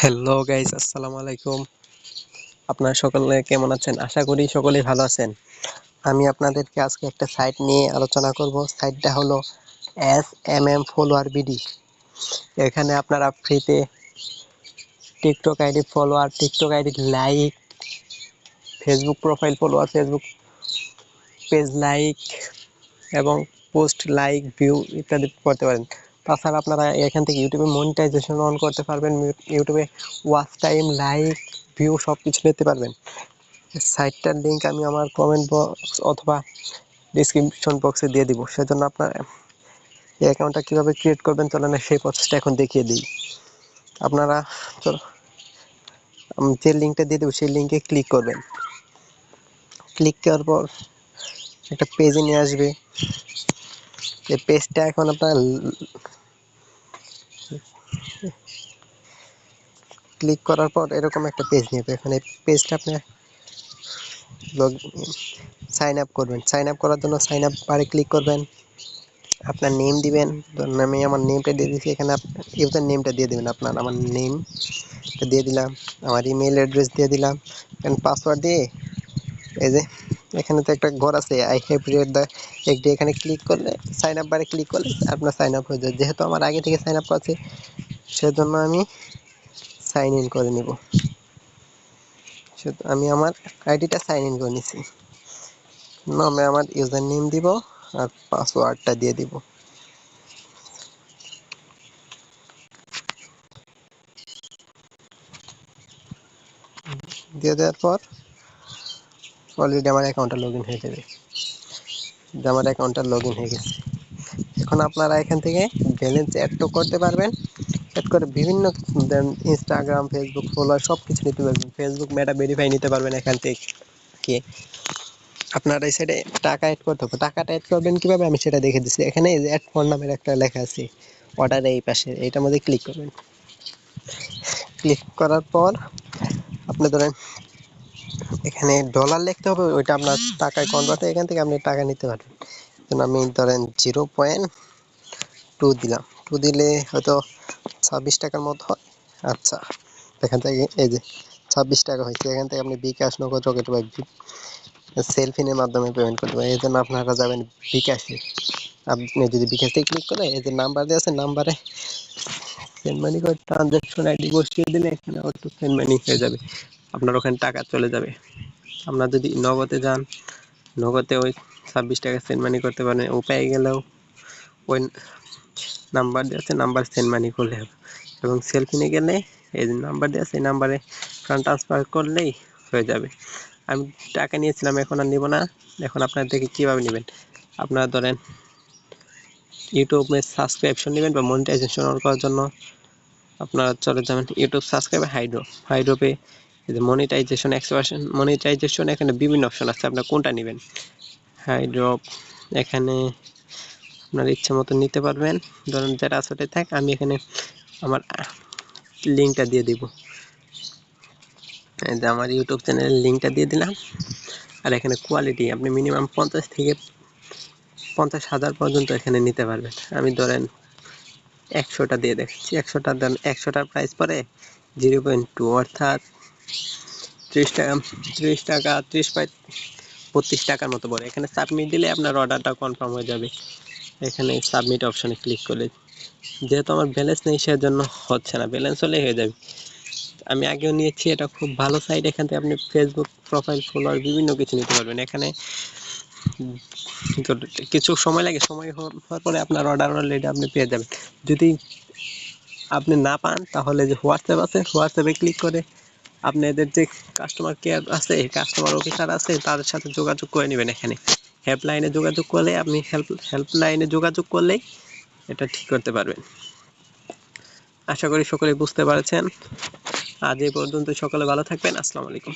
Hello guys আসসালামু আলাইকুম। আপনারা সকলে কেমন আছেন? আশা করি সকলেই ভালো আছেন। আমি আপনাদেরকে আজকে একটা সাইট নিয়ে আলোচনা করব। সাইটটা হলো S M M follower BD এখানে আপনারা ফ্রিতে TikTok ID follower TikTok ID like Facebook profile follower Facebook page like এবং পোস্ট লাইক ভিউ ইত্যাদি করতে পারেন। তাছাড়া আপনারা এখান থেকে ইউটিউবে মনিটাইজেশন অন করতে পারবেন ইউটিউবে ওয়াচ টাইম লাইক ভিউ সব কিছু পেতে পারবেন। সাইটটার লিঙ্ক আমি আমার কমেন্ট বক্স অথবা ডিসক্রিপশন বক্সে দিয়ে দিব। সেজন্য আপনার এই অ্যাকাউন্টটা কীভাবে ক্রিয়েট করবেন চলেন সেই প্রসেসটা এখন দেখিয়ে দিই। আপনারা চলো যে লিঙ্কটা দিয়ে দেবো, সেই লিঙ্কে ক্লিক করবেন। ক্লিক করার পর একটা পেজে নিয়ে আসবে। এই পেজটা এখন আপনার ক্লিক করার পর এরকম একটা পেজ নেবে এখানে পেজটা আপনি লগ সাইন আপ করবেন। সাইন আপ করার জন্য সাইন আপ বারে ক্লিক করবেন। আপনার নেম দিবেন। ধরুন আমি আমার নেমটা দিয়ে দিচ্ছি এখানে ইউজার নেমটা দিয়ে দেবেন আপনার। আমার নেম দিয়ে দিলাম। আমার ইমেল অ্যাড্রেস দিয়ে দিলাম। এখানে পাসওয়ার্ড দিয়ে এই যে এখানে তো একটা ঘর আছে। আই হ্যাভ রেড দ্য এখানে ক্লিক করলে সাইন আপ বারে ক্লিক করলে আপনার সাইন আপ হয়ে যায়। যেহেতু আমার আগে থেকে সাইন আপ আছে সেজন্য আমি সাইন ইন করে নিব। আমি আমার আইডিটা সাইন ইন করে নিছি। আমি আমার ইউজার নেম দিব আর পাসওয়ার্ডটা দিয়ে দিব। দিয়ে দেওয়ার পর অলরেডি আমার অ্যাকাউন্টটা লগ হয়ে যাবে। আমার অ্যাকাউন্টটা লগ হয়ে গেছে। এখন আপনারা এখান থেকে ব্যালেন্স অ্যাড করতে পারবেন। অ্যাড করে বিভিন্ন ইনস্টাগ্রাম ফেসবুক ফলোয়ার সব কিছু নিতে পারবেন। ফেসবুক মেটা ভেরিফাই নিতে পারবেন এখান থেকে। আপনার এই সাইডে টাকা অ্যাড করতে হবে। টাকাটা অ্যাড করবেন কীভাবে? আমি সেটা দেখে দিচ্ছি। এখানে এই যে অ্যাড ফোন নামের একটা লেখা আছে। অর্ডার এই পাশে। এইটার মধ্যে ক্লিক করবেন। ক্লিক করার পর আপনি ধরেন এখানে ডলার লিখতে হবে, ওইটা আপনার টাকায় কনভার্ট এখান থেকে আপনি টাকা নিতে পারবেন। আমি ধরেন জিরো পয়েন্ট টু দিলাম। টু দিলে হয়তো ছাব্বিশ টাকার মতো হয়। আচ্ছা এখান থেকে এই যে ছাব্বিশ টাকা হয়েছে, এখান থেকে আপনি বিকাশ নগদ রকেট বা সেলফিনের মাধ্যমে পেমেন্ট করতে পারেন। এই জন্য আপনারা যাবেন বিকাশে। আপনি যদি বিকাশে ক্লিক করে, এই যে নাম্বার দিয়ে আছে নাম্বারে সেন্ড মানি করে ট্রানজ্যাকশন আইডি বসিয়ে দিলে এখানে অটো সেন্ড মানি হয়ে যাবে। আপনার ওখানে টাকা চলে যাবে। আপনার যদি নগদে যান, নগদে ওই ছাব্বিশ টাকা সেন্ড মানি করতে পারেন। উপায় গেলেও ওই নাম্বার দেওয়া আছে, নাম্বার সেন্ড মানি করলে হবে। এবং সেলফিনে গেলে এই যে নাম্বার দেওয়া আছে, এই নাম্বারে ফান্ড ট্রান্সফার করলেই হয়ে যাবে। আমি টাকা নিয়েছিলাম, এখন আর নিব না। এখন আপনার থেকে কীভাবে নেবেন? আপনারা ধরেন ইউটিউবে সাবস্ক্রিপশন নেবেন বা মনিটাইজেশন অন করার জন্য আপনারা চলে যাবেন ইউটিউব সাবস্ক্রাইব হাইড্রো হাইড্রোপে মনিটাইজেশন এক্সপারশন মনিটাইজেশন এখানে বিভিন্ন অপশন আছে, আপনার কোনটা নেবেন? হাইড্রপ এখানে আপনার ইচ্ছা মতো নিতে পারবেন। ধরুন যারা ওটাই থাক, আমি এখানে আমার লিঙ্কটা দিয়ে দিব। যে আমার ইউটিউব চ্যানেলের লিঙ্কটা দিয়ে দিলাম। আর এখানে কোয়ালিটি, আপনি মিনিমাম পঞ্চাশ থেকে পঞ্চাশ হাজার পর্যন্ত এখানে নিতে পারবেন। আমি ধরেন একশোটা দিয়ে দেখছি একশোটা ধরেন, একশোটার প্রাইস পরে জিরো পয়েন্ট টু অর্থাৎ ত্রিশ টাকা ত্রিশ টাকা, ত্রিশ পাই বত্রিশ টাকার মতো পড়ে এখানে সাবমিট দিলে আপনার অর্ডারটা কনফার্ম হয়ে যাবে। এখানে সাবমিট অপশানে ক্লিক করলে যেহেতু আমার ব্যালেন্স নেই, সেজন্য হচ্ছে না ব্যালেন্স হলেই হয়ে যাবে। আমি আগেও নিয়েছি, এটা খুব ভালো সাইট এখান থেকে আপনি ফেসবুক প্রোফাইল ফলোয়ার বিভিন্ন কিছু নিতে পারবেন। এখানে কিছু সময় লাগে, সময় হওয়ার পরে আপনার অর্ডার অলরেডি আপনি পেয়ে যাবেন। যদি আপনি না পান, তাহলে যে হোয়াটসঅ্যাপ আছে হোয়াটসঅ্যাপে ক্লিক করে আপনাদের যে কাস্টমার কেয়ার আছে কাস্টমার অফিসার আছে, তাদের সাথে যোগাযোগ করে নেবেন এখানে। হেল্পলাইনে যোগাযোগ করলে, আপনি হেল্প হেল্পলাইনে যোগাযোগ করলেই এটা ঠিক করতে পারবেন। আশা করি সকলে বুঝতে পারছেন। আজ এই পর্যন্ত সকলে ভালো থাকবেন। আসসালামু আলাইকুম।